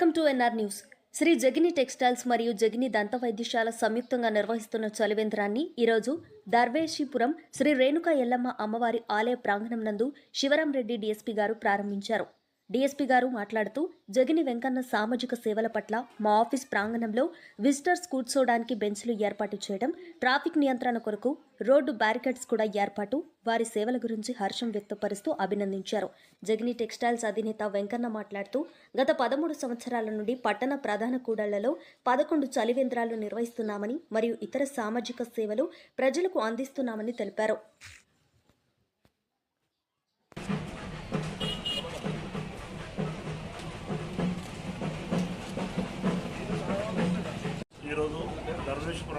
Welcome to NR news. Sri Jagini textiles మరియు జగిని దంత వైద్యశాల సంయుక్తంగా నిర్వహిస్తున్న చలివేంద్రాన్ని ఈరోజు దర్వేషిపురం శ్రీ రేణుక ఎల్లమ్మ అమ్మవారి ఆలయ ప్రాంగణం నందు శివరాంరెడ్డి డీఎస్పీ గారు ప్రారంభించారు. డీఎస్పీ గారు మాట్లాడుతూ జగిని వెంకన్న సామాజిక సేవల పట్ల మా ఆఫీస్ ప్రాంగణంలో విజిటర్స్ కూర్చోవడానికి బెంచ్లు ఏర్పాటు చేయడం ట్రాఫిక్ నియంత్రణ కొరకు రోడ్డు బ్యారికేడ్స్ కూడా ఏర్పాటు వారి సేవల గురించి హర్షం వ్యక్తపరుస్తూ అభినందించారు. జగిని టెక్స్టైల్స్ అధినేత వెంకన్న మాట్లాడుతూ గత పదమూడు సంవత్సరాల నుండి పట్టణ ప్రధాన కూడళ్ళలో పదకొండు చలివేంద్రాలు నిర్వహిస్తున్నామని మరియు ఇతర సామాజిక సేవలు ప్రజలకు అందిస్తున్నామని తెలిపారు.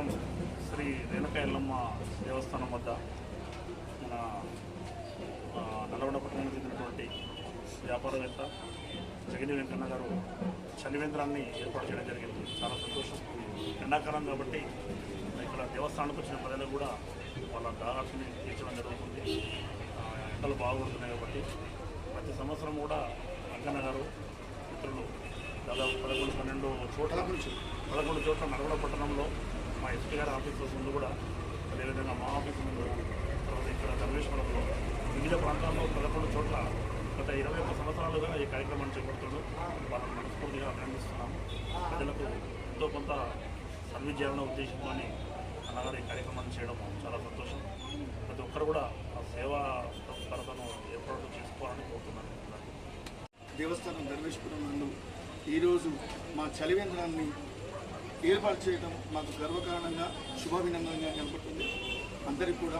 దర్వేశ్వరం శ్రీ రేణుక ఎల్లమ్మ దేవస్థానం వద్ద మన నల్గొండ పట్టణానికి చెందినటువంటి వ్యాపారవేత్త జగని వెంకన్న గారు చలివేంద్రాన్ని ఏర్పాటు చేయడం జరిగింది. చాలా సంతోషం. ఎండాకాలం కాబట్టి ఇక్కడ దేవస్థానానికి వచ్చిన ప్రజలు కూడా వాళ్ళ దాహాన్ని తీర్చడం జరుగుతుంది. ఎండలు బాగుంటున్నాయి కాబట్టి ప్రతి సంవత్సరం కూడా వెంకన్న గారు మిత్రులు దాదాపు పదకొండు పన్నెండు చోట్ల పదకొండు చోట్ల నల్గొండ పట్టణంలో మా ఎస్పీ గారి ఆఫీస్ ముందు కూడా అదేవిధంగా మా ఆఫీస్ ముందు తర్వాత ఇక్కడ ధర్మేశ్వరంలో వివిధ ప్రాంతాల్లో పదకొండు చోట్ల గత ఇరవై ఒక్క సంవత్సరాలుగా ఈ కార్యక్రమాన్ని చేపడుతున్నాం వాళ్ళని మనస్ఫూర్తిగా అభినందిస్తున్నాము. ప్రజలకు ఎంతో కొంత సర్వీస్ చేయాలనే ఉద్దేశంతో అన్నగారు ఈ కార్యక్రమాన్ని చేయడం చాలా సంతోషం. ప్రతి ఒక్కరు కూడా ఆ సేవా తత్పరతను ఏర్పాటు చేసుకోవాలని కోరుతున్నాను. దేవస్థానం ధర్మేశ్వరం నందు ఈరోజు మా చలివేంద్రాన్ని ఏర్పాటు చేయడం మాకు గర్వకారణంగా శుభాభినందనంగా కనపడుతుంది. అందరికీ కూడా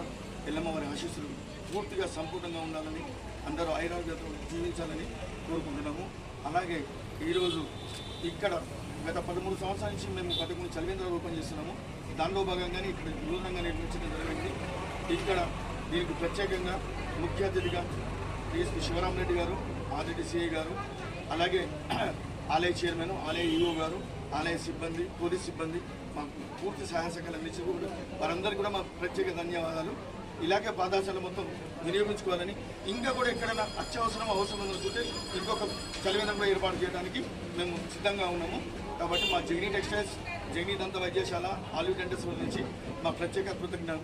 ఎల్లమ్మవారి ఆశీస్సులు పూర్తిగా సంపూర్ణంగా ఉండాలని అందరూ ఐరాగ్యత జీవించాలని కోరుకుంటున్నాము. అలాగే ఈరోజు ఇక్కడ గత పదమూడు సంవత్సరాల నుంచి మేము పదకొండు చలివేంద్రాలు ఓపెన్ చేస్తున్నాము. దానిలో భాగంగానే ఇక్కడ నూతనంగా నిర్మించడం జరిగింది. ఇక్కడ దీనికి ప్రత్యేకంగా ముఖ్య అతిథిగా డిఎస్పీ శివరామరెడ్డి గారు ఆదిరెడ్డి సిఐ గారు అలాగే ఆలయ చైర్మన్ ఆలయ ఈఓ గారు ఆలయ సిబ్బంది పోలీస్ సిబ్బంది మాకు పూర్తి సహాయ సహకారాలు అందించి కూడా వారందరికీ కూడా మా ప్రత్యేక ధన్యవాదాలు. ఇలాగే పాదాశాలు మొత్తం వినియోగించుకోవాలని ఇంకా కూడా ఎక్కడైనా అత్యవసరం అవసరం అనుకుంటే ఇంకొక చలివేంద్రం కూడా ఏర్పాటు చేయడానికి మేము సిద్ధంగా ఉన్నాము. కాబట్టి మా జగిని టెక్స్టైల్స్ జగిని దంత వైద్యశాల ఆలివ్ డెంటల్స్ నుంచి మా ప్రత్యేక కృతజ్ఞత